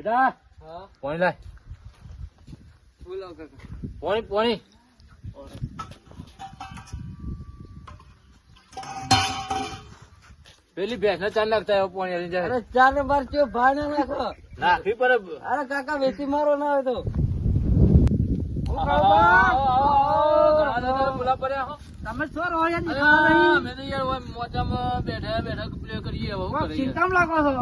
બેટા પાણી લાય. બોલો કાકા? પાણી પાણી. પેલી ભેંસ ને ચાર નાખતા એવો પાણી આલી જાય. અરે ચાર ને બાર ચો ભાઈ ના નાખો. નાખી પર અરે કાકા વેચી મારો ના હોય તો. તમે છો? રહો યાર અલ્યા, તો યાર મોજામાં બેઠા બેઠા play કરીએ? ચિંતામાં લાગો છો.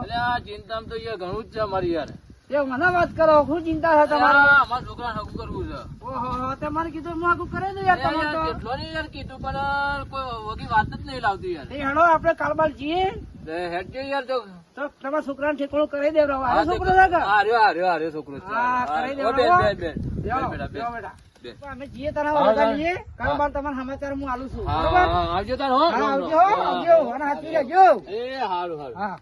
ચિંતામાં તો યાર ઘણું જ છે અમારી યાર. એ મને વાત કરો શું ચિંતા છે તમારે? અમારા હગું કરવું છે. ઓહો તમારે કીધું હું આગું કરે દઉં યાર તમારે તો. ને યાર કીધું પણ કોઈ વગી વાત જ નહીં લાવતી યાર. એ હેડો આપણે કાલબાલ જઈએ હેડ જઈએ યાર જો તો તમારા છોકરાને ઠેકોણું કરી દેવ હા, આ છોકરો છે કે? હા, રહ્યો, હા, રહ્યો, હા, રહ્યો છોકરો છે. હા, કરી ઓ, બેન, બેન, બેન. બેટા, બેટા. અમે જઈએ તારા વાળા. જઈએ કાલબાલ તમારા સમાચાર હું આલું છું. આવજો તાર હો. આવજો આવજો અને હાથી લેજો. એ હારું હારું. હા.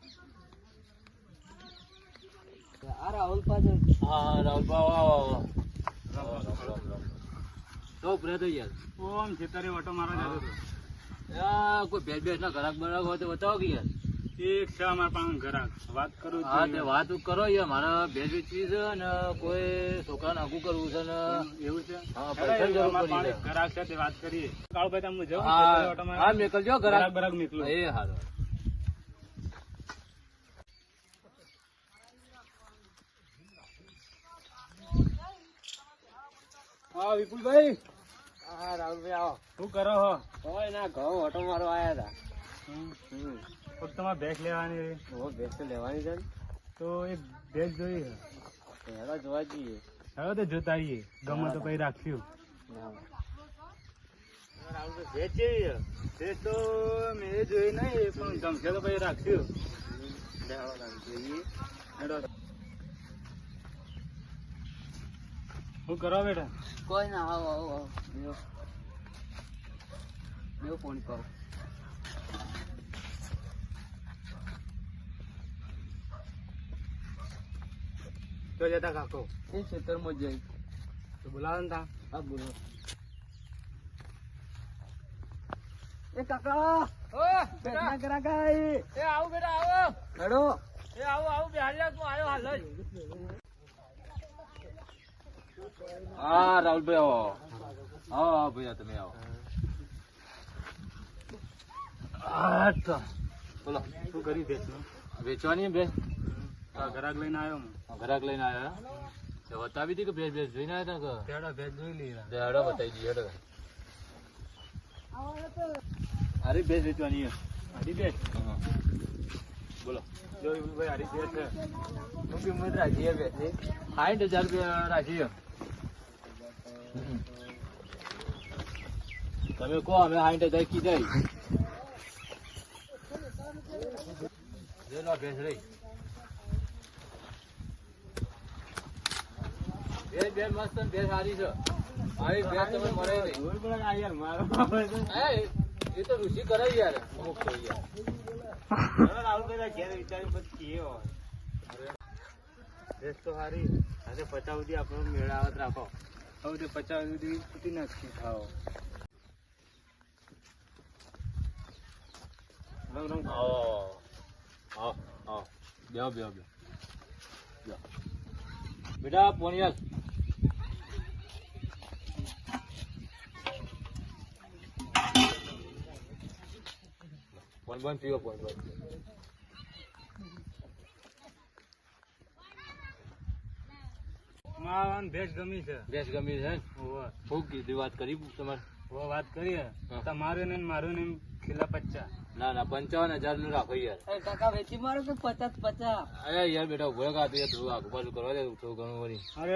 આ રાહુલ પાછળ હા રાહુલ ભાવ આવો આવો રામ, રામ, રામ. તો ઉભરે તો યાર. ઓમ છેતરે ઓટો મારવા જતો આ કોઈ ભેજ ભેજ ના ઘરાક બરાક હોય તો બતાવો કે યાર. એક છે અમારા પાસે ઘરાક. વાત કરું હા તે વાત કરો યાર. મારે ભેજ વેચવી છે ને કોઈ છોકરાને આગું કરવું છે ને એવું છે? હા પૈસા જરૂર પડી છે ઘરાક છે તે વાત કરીએ. કાળભાઈ તમે જવું હા હા મેકલજો ઘરાક બરાક નીકળો એ હારું. હા વિપુલભાઈ. હા રાહુલભાઈ આવો. શું કરો હો? કોઈ ના ઘઉં ઓટો મારો આયા હતા. તમારે ભેંસ લેવાની ઓ ભેંસ તો લેવાની છે તો એ ભેંસ જોઈ છે જોવા જઈએ. હેડો તો જોતા આવીએ. ગમે તો કઈ રાખ્યું ભેંસ જેવી છે. ભેંસ તો મેં જોઈ નહીં પણ ગમશે તો પછી રાખ્યું હેડો. શું કરો બેટા? કોઈ ના આવો આવો આવો. બેવ ફોન કરો. તો જતા કાકો? એ ખેતરમાં જઈ. તો બોલાવો ને તા. હા બોલો. એ કાકા! ઓ બેટા. કરા કાઈ? એ આવો બેટા આવો. હેડો. એ આવો આવો બેહાડ્યા તું આયો હાલ હા રાહુલભાઈ આવો. હા હા ભૈયા તમે આવો. બોલો. શું કરી ભેંસનું વેચવાની બે? ઘરાક લઈને આવ્યો હું. ઘરાક લઈને આવ્યો? તે બતાવી હતી કે ભેજ ભેજ જોઈને આવ્યા હતા તેડા ભેજ જોઈ લઈએ કે બતાવી દઈએ હેડો. અરે ભેજ વેચવાની. હરી ભેજ? બોલો. જો ભાઈ હરી ભેજ છે. શું કિંમત રાખીએ ભેજ. સાઠ હજાર રૂપિયા રાખીએ હમ. તમે કહો, અમે સાઠ હજાર કીધા જેનો ભેજ રહી. આવી મારો એ તો ઋષિ કરે અમુક ઘેર વિચારી પછી કે હોય. ભેંસ તો સારી આજે પચાસ સુધી આપણો મેળાવત રાખો. હવે તે પચાસ સુધી સુધી નાખી ખાઓ. રંગ રંગ. આવો આવો આવો. બેહો બેહો બેહો. બેટા પોણિયાસ પોન પોન પીવો પોન પોન માવાન ભેંસ ગમી છે. ગેસ ગમી છે ખૂબ કીધી? વાત કરી તમારે? વાત કરીએ. હા. ને મારું ને ખીલા પચાસ ના ના પંચાવન હજારનું રાખો યાર. કાકા વેચી મારો કે પચાસ પચાસ? અરે યાર બેટા ઊભો કા યાર થોડું આગુ પાછું કરવા દે થોડું ઘણું વળી. અરે.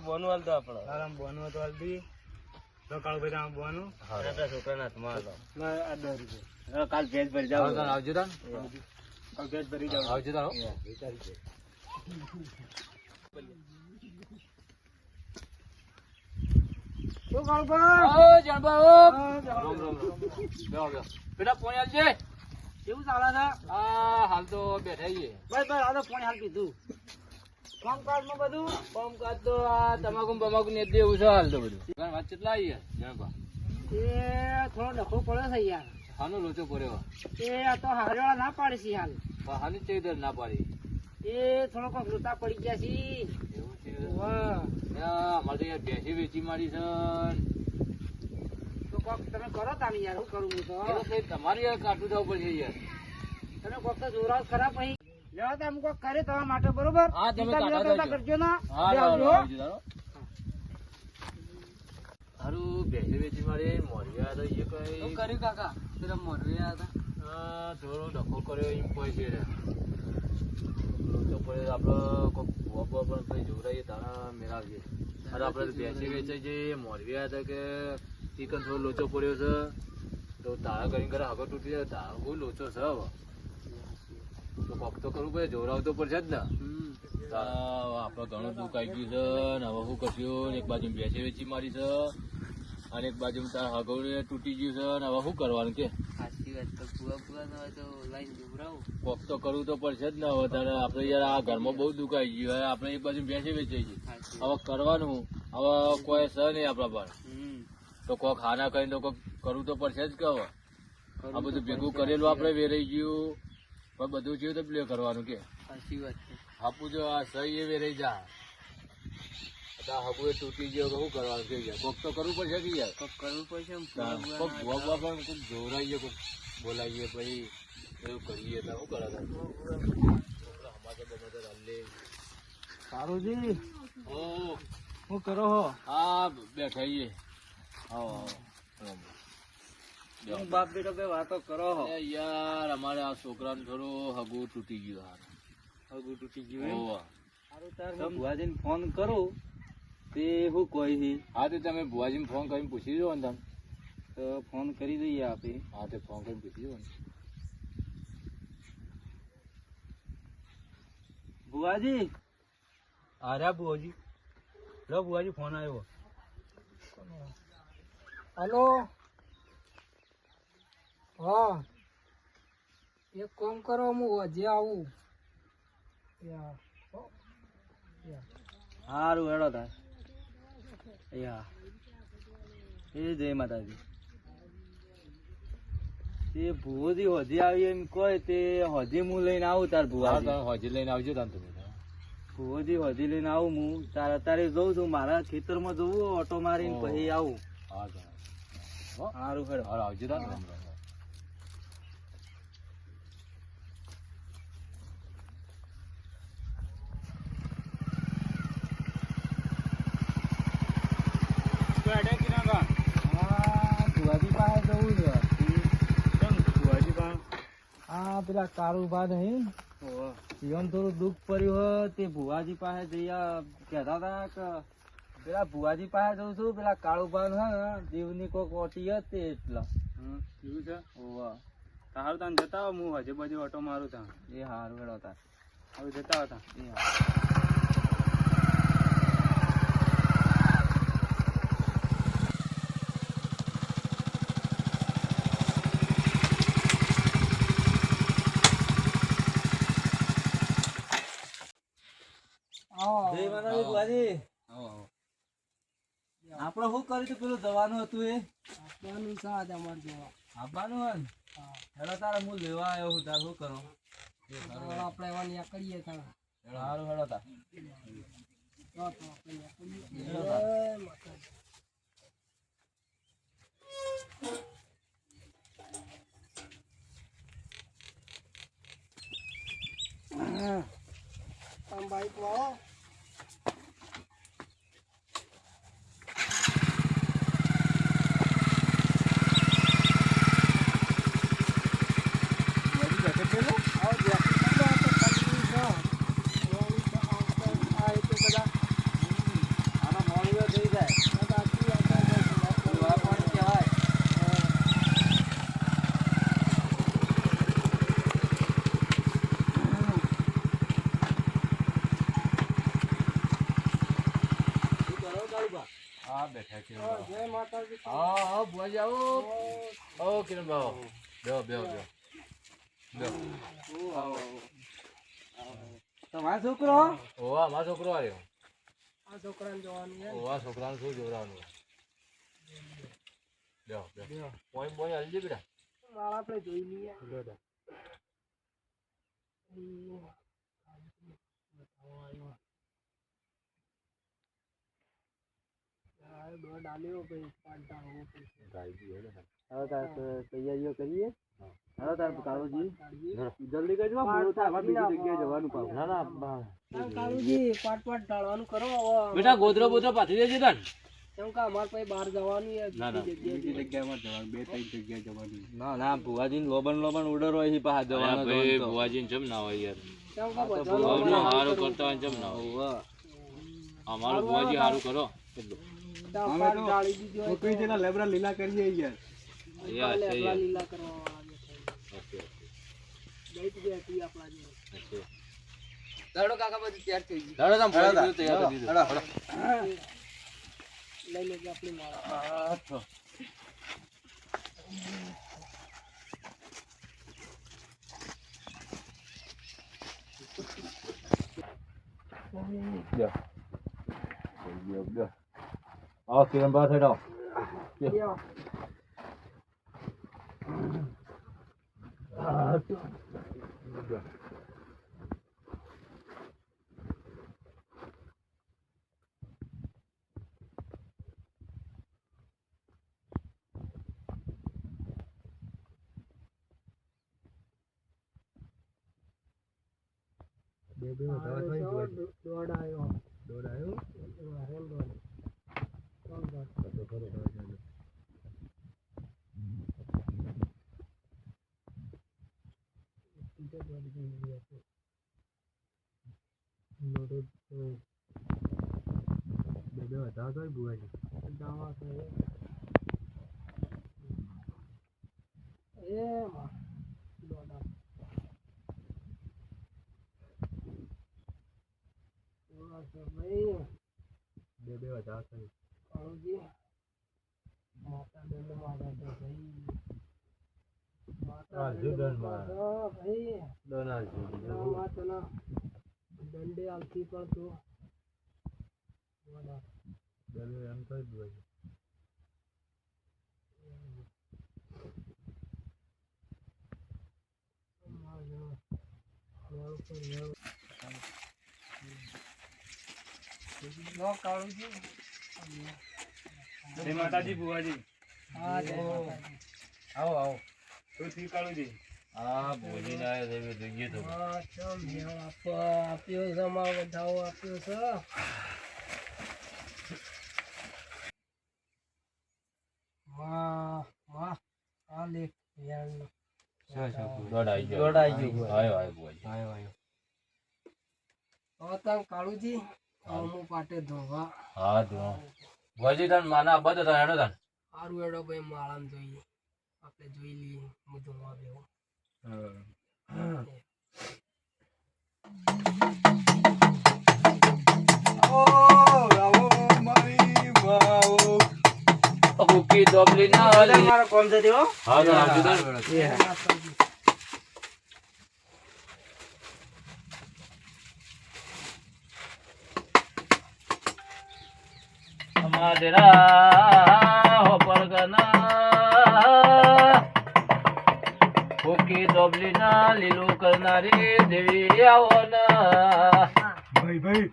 બોનું હાલ દો આપણે આરામ બોનું તો હાલ તો કાળભાઈ આમ બોનું. આ કાલ ભેજ ભરી જાવ આવજો તાન કાલ ભેજ ભરી જાવ આવજો તાન હો. શું કાળભાઈ ઓ જાણબા ઓ હા, રામ રામ રામ બેહો બેહો બેટા પોણી આલજે. કેવું ચાલે છે? આ હાલ તો બેઠા છીએ. ભાઈ ભાઈ આ તો ફોન હાલ કીધું. કામકાજમાં બધું? કામકાજ તો આ તમાકુ બમાકુ ને દેવું છે હાલ તો બધું. વાત કેટલા આવી એ થોડો ડખો પડે છે યાર હાનો લોચો પડ્યો. એ આ તો હારેવાળા ના પાડે છે હાલ. હાની ચેતર ના પાડી. એ થોડો કોક રોતા પડી ગયા છે. તો ભેંસી વેચી મારી છે. તો કોક તમે કરો તાને યાર શું કરું હું તો. સાહેબ તમારે યાર કાઢું થવું પડશે યાર. તમે કોક તો જોરાવ ખરા પછી લેવા તા કોક કરે તમારા માટે બરોબર? હા, તમે ચિંતા કાઢા બિંતા કરજો. કરજો ના. હા બે લાવો, આવજો. લાવો, આવજો, લાવો. હારું ભેંસી વેચી મારી મોરિયા તો એ કઈ. કર્યું કાકા? પેલા મોરવિયા હતા? થોડો ડખો કર્યો એમ કોઈ છે રે. લોચો આપડે કોક ભૂવા પણ કઈ જોવરાઈએ મેળાવીએ. અરે આપડે તો ભેંસી વેચાઈ છે મોરવી આવ્યા હતા કે ચિકન થોડો લોચો પડ્યો છે તો તારા કરીને કરે આગળ તૂટી જાય તારા લોચો છે હવે તો કોક તો કરવું પડે જોરાવ તો પડશે જ ને આપડે ઘણું દુઃખ આવી ગયું છે ને હવે શું કરશું એક બાજુ બેસી વેચી મારી છે અને એક બાજુ તારા આગળ તૂટી ગયું છે ને હવે શું કરવાનું કે સાચી વાત તો પુઆ પુઆ તો હોય તો લાઈન જોવરાવું કોક તો કરવું તો પડશે જ ને હવે તારે. આપણે યાર આ ઘરમાં બહુ દુઃખ ગયું. હવે આપણે એક બાજુ બેસી વેચાઈ ગઈ હવે કરવાનું. હવે કોઈ સહ નહીં આપણા પર. તો કોક ખાના કરીને તો કોક કરવું તો પડશે જ કે હવે. આ બધું ભેગું કરેલું આપણે વેરાઈ ગયું. પણ બધું થયું તો પ્લે કરવાનું કે. સાચી વાત છે. આપું જો આ સહી એ વેરાઈ જા. હબુ તૂટી ગયો તો શું કરવાનું કે યાર? કોક તો કરવું પડશે કે યાર. કોક કરવું પડશે કોક ભૂવા ભૂવા પણ કોક જોરાઈએ કોક બોલાવીએ પછી એવું કરીએ તો. શું કરે તો? તે. સારું જી ઓ શું કરો હો? હા બેઠા છીએ. હા. બાપ બેટો બે વાતો કરો હો. યાર અમારે આ છોકરાને થોડું હગું તૂટી ગયું હગુ હગું તૂટી ગયું. સારું તાર ભુવાજીને ફોન કરું. તે શું કોઈ હી. હા તો તમે ભુવાજીને ફોન કરીને પૂછી જુઓ ને તમે. તો ફોન કરી દઈએ આપે. હા તે ફોન કરીને પૂછી જુઓ ને. ભુવાજી? આર્યા ભુવાજી. લો ભુવાજી ફોન આવ્યો હલો? હા. એક કામ કરો હું હજે આવું. સારું હેડો તાર. યા એ જય માતાજી. તે ભુવોજી હોજી આવી એમ કહે તે હોજી હું લઈને આવું તાર હા ભુવાજી. હજી લઈને આવજો તમે તમે. ભુવોજી હોજી લઈને આવું હું તાર અત્યારે જઉં છું મારા ખેતરમાં જવું ઓટો મારીને પછી આવું. હા હો? સારું હેડો. હા આવજો તમે હા છે હા પેલા કારુભા નહીં. જીવન થોડું દુઃખ પડ્યું હોય તે ભુવાજી પાસે જઈ કહેતા હતા કે પેલા ભુવાજી પાસે જઉં છું પેલા કાળુભા હે ને જીવની કોક ઓટી હતી એટલે. એવું છે? ઓવા સારું તાન જતા હું હજુ બાજુ ઓટો મારું તાં એ હારું હેડો તા હવે જતા હતા એ હારું. આપણે શું કર્યું હતું પેલું દવાનું હતું એ? આપવાનું છે આજે અમારે જોવા. આપવાનું હોય ને? હેડો તારે હું લેવા આવ્યો છું તારે શું કરો? આપણે એવા ન્યા કરીએ તારા. સારું હેડો તાર. બાઈક વાળો હા બેઠા છે જય માતાજી હા હા ભુવાજી આવો ઓ કિરણ બાબુ બેહો બેહો બેહો બેહો તમારો છોકરો? ઓવા મારો છોકરો આવ્યો. આ છોકરાને જોવાનું છે ઓવા છોકરાને શું જોવાનું બેહો બેહો પોઈન્ટ બોય હલજે બેટા. માળા આપણે જોઈ લઈએ. લો દા. હવે તૈયારીઓ કરીએ? હવે તાર કાળુજી. જલ્દી કરજો પૂરું થાય. અમારે બીજી જગ્યાએ જવાનું પાછું. ના ના કાળુજી પાટ પાટ ટાળવાનું કરો બેટા ગોદરો બોદરો પાથરી દેજે તાન કેમ કે અમારે પછી બહાર જવાનું છે ના, ના. બીજી જગ્યાએ જવાનું. બે ત્રણ જગ્યાએ જવાનું. ના ના ભુવાજી લોબન લોબન ઉડર હોય છે પાછા જવાનું ભાઈ બુવાજીને ચમ ના હોય યાર. કેમ કે બધાનું હારું કરતા હોય જમ ના હોય. અમારું ભુવાજી હારું કરો. એટલું લીલા કરીએ એટલા યાર. લીલા કરવા વાળા ઓકે, દઈ ગયા હતી આપણા જે ઓકે. દાડો કાકા બધું તૈયાર થઈ ગયું દાડો તમે તૈયાર કરી દીધું. લઈ આવ્યો હેલ દોઢ ત્રણ દોઢ. ત્રીજો દોઢ જેવી હતો. દોઢ, હમ. બે બે વધારે તો ભુવાજી દાવા તો એ. એમાં દોઢ આપ. એવા છે ભાઈ બે બે વધારે કાળુજી માતા દંડ માતા ભાઈ દંડ જુદન માતા તો ભાઈ ડોનાલ્ડ ના માતાના દંડે આવતી પણ તું બોલા. બે બે એમ તો ભુવાજી મારા મારું પણ લેવું. લો કાળુજી જય માતાજી ભુવાજી હા જય માતાજી આવો આવો શું થયું કાળુજી હા ભોજી ના આવ્યો તો જોઈએ તો. હા ચમ મેળ આપ્યો છે માં વધાવો આપ્યો છે. વાહ વાહ આ લેખ યારનો. દોડ ગયો. દોડ ગયો. આવ્યો આવ્યો ભુવાજી આવ્યો આવ્યો. હવે કાળુજી હવે પાટે ધોવા. હા ભુવાજી તાન માના બધ તાન હેડો તાન સારું એડો ભાઈ માળામ જોઈએ આપણે જોઈ લઈએ હું ધોવા બેહું ભૂકી ડોબલી ના હલી મારો કોમ હા અમારા ભૂકી ડોબલી ના લીલું કરનારી દેવી આવો ના. ભાઈ ભાઈ.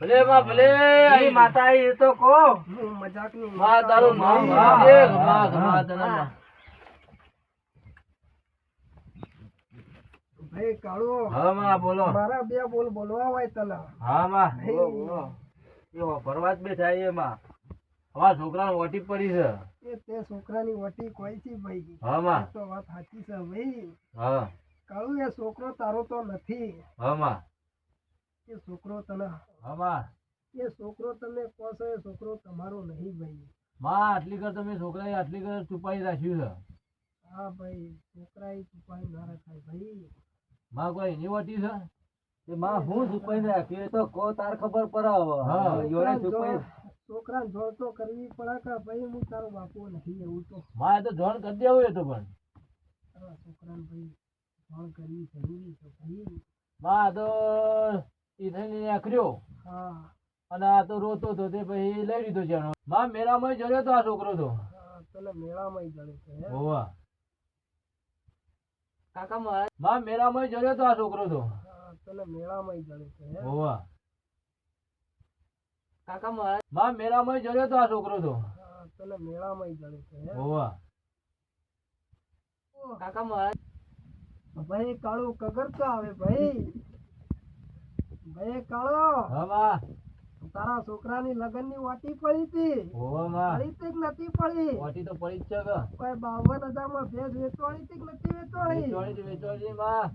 ભલે માં ભલે. આઈ માતા એ તો કો મજાકની માં તારું નામ દેખમાં માં તને ભાઈ કાળો. હા માં બોલો. મારા બે બોલ બોલવા હોય તને હા માં. બોલો, બોલો. એ ભરવાજ બે થાય એમાં અમારા છોકરાને વટી પડી છે. એ તે છોકરાની વટી કોઈ છે ભાઈ હા માં તો વાત સાચી છે ભાઈ. હા. કાળુ એ છોકરો તારો તો નથી. હા માં એ છોકરો તને હા માં એ છોકરો તમે કહો છો એ છોકરો તમારો નહીં ભાઈ. માં આટલી કર તમે છોકરાએ આટલી કર છુપાઈ રાખ્યું છે. હા ભાઈ છોકરા એ છુપાઈ ના રખાય ભાઈ. માં કોઈ એની વટી છે? એ માં હું છુપાઈ રાખ્યું એ તો કો તાર ખબર પડે હવે હા. યોને છુપાઈ છોકરા જોડ તો કરવી પડે કે ભાઈ હું તારો બાપુ નથી એવું તો. માં તો જોણ કરી દેવું એ તો પણ. છોકરાને ભાઈ જાણ કરવી જરૂરી છે ભાઈ. માં આ તો ઈ થઈને આખર્યો હા. અને આ તો રોતો તો તે પછી લઈ લીધો છે માં મેળામાં જડ્યો તો આ છોકરો તો. હા, તને મેળામાં જડ્યો છે? હોવા. કાકા મા માં મેળામાં જડ્યો તો આ છોકરો તો. તને મેળામાં જડ્યો છે? હોવા. કાકા મારા માં મેળામાં ની તો આ છોકરો તો? તને મેળામાં જડે છે હે? કાકા મારા ભાઈ કાળુ કગર આવે ભાઈ. ભાઈ કાળો. હા તારા છોકરાની લગનની વાટી પડી હતી. હોવા માં. પડી હતી નથી પડી? વાટી તો પડી જ છે કે કોઈ બાવન હજારમાં ભેંસ વેચવાની હતી નથી છે, વેચવાણી છે, માં.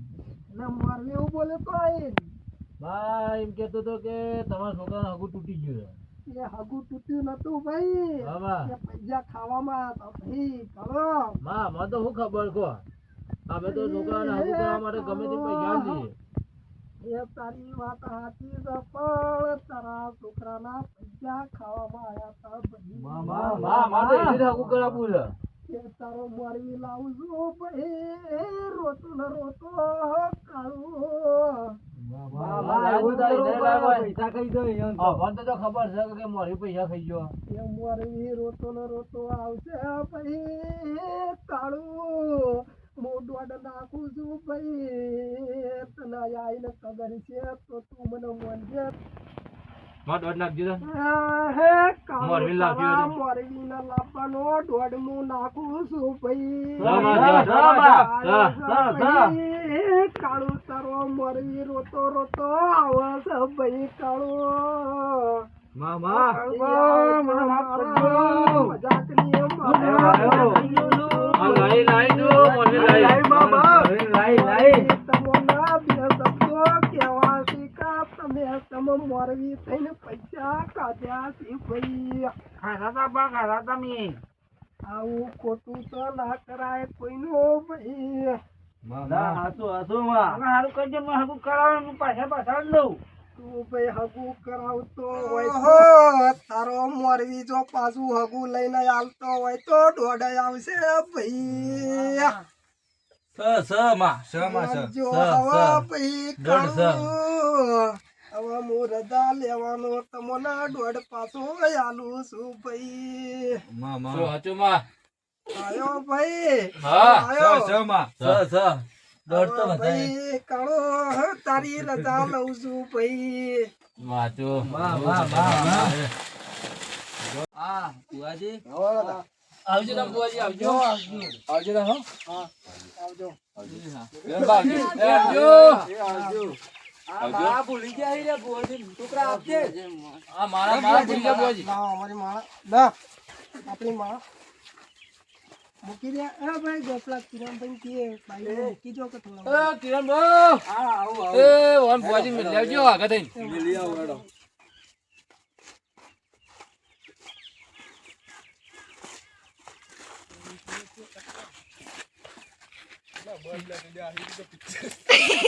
એટલે મારવી એવું બોલે તો આઈ માં એમ કેતો તો કે તમારા છોકરાનું હગું તૂટી ગયું છે. એ હગું તૂટ્યું નતું ભાઈ. પૈસા ખાવામાં ભાઈ કરો માં મને તો શું ખબર કો અમે તો છોકરાને હગું કરવા માટે ગમે તે પૈસા આલી એ તારી વાત સાચી છે પણ તારા છોકરાના પૈસા ખાવામાં આવ્યા તા ભાઈ. માં માં મારે તો એની હગું કરાવું છે. એ તારો મોરવી લાવું છું ભાઈ. રોતો ને રોતો કાળું તો ખબર છે કે મારી પૈસા ખાઈ ગયો. એ મોરવી રોતો ને રોતો આવશે ભાઈ. કાળું હું દોડ નાખું છું ભાઈ. તને આઈને ખબર છે તો તું મને મોનજે માં દોઢ નાખજો તો. હે મોરવી લાવજો. મોરવી ના લાવવાનો દોડ હું નાખું છું ભાઈ માં, માં. કાળું તારો મોરવી રોતો રોતો આવે છે ભાઈ કાળું માં, માં. મને માફ કરજો. મજાકની એમ આવ્યો. આ લાઈ, લાઈ મોરવી થઈને પૈસા કાઢ્યા છે ભાઈ. આવું ખોટું તો ના કરાય કોઈનું ભાઈ. તું ભાઈ હગુ કરાવતો હોય તો. તારો મોરવી જો પાછું હગું લઈને આવતો હોય તો દોડે આવશે ભાઈ. જો હવે ભાઈ કાળું. હવે રજા લેવાનો તમને દોડ પાછો આલું છું ભાઈ? હતું, માં? આયો ભાઈ. હા. આયો. તો ભાઈ કાળો તારી રજા લઉં છું ભાઈ. વાંચો. આવજો ના બુઆજી, આવજો. આવજો. ને, હો. આવજો. એ આવજો. એ આવજો. આ મારા ભૂલી ગયા બુઆજી. લાવો અમારી માળા. ના આપણી માળા. મૂકી દે. એ ભાઈ ગોપલા કિરણભાઈ કીએ ભાઈ મૂકી જો કે થોડા એ કિરણભાઈ. એ ઓન બુઆજી મિલ લેવજો આગળ થઈને.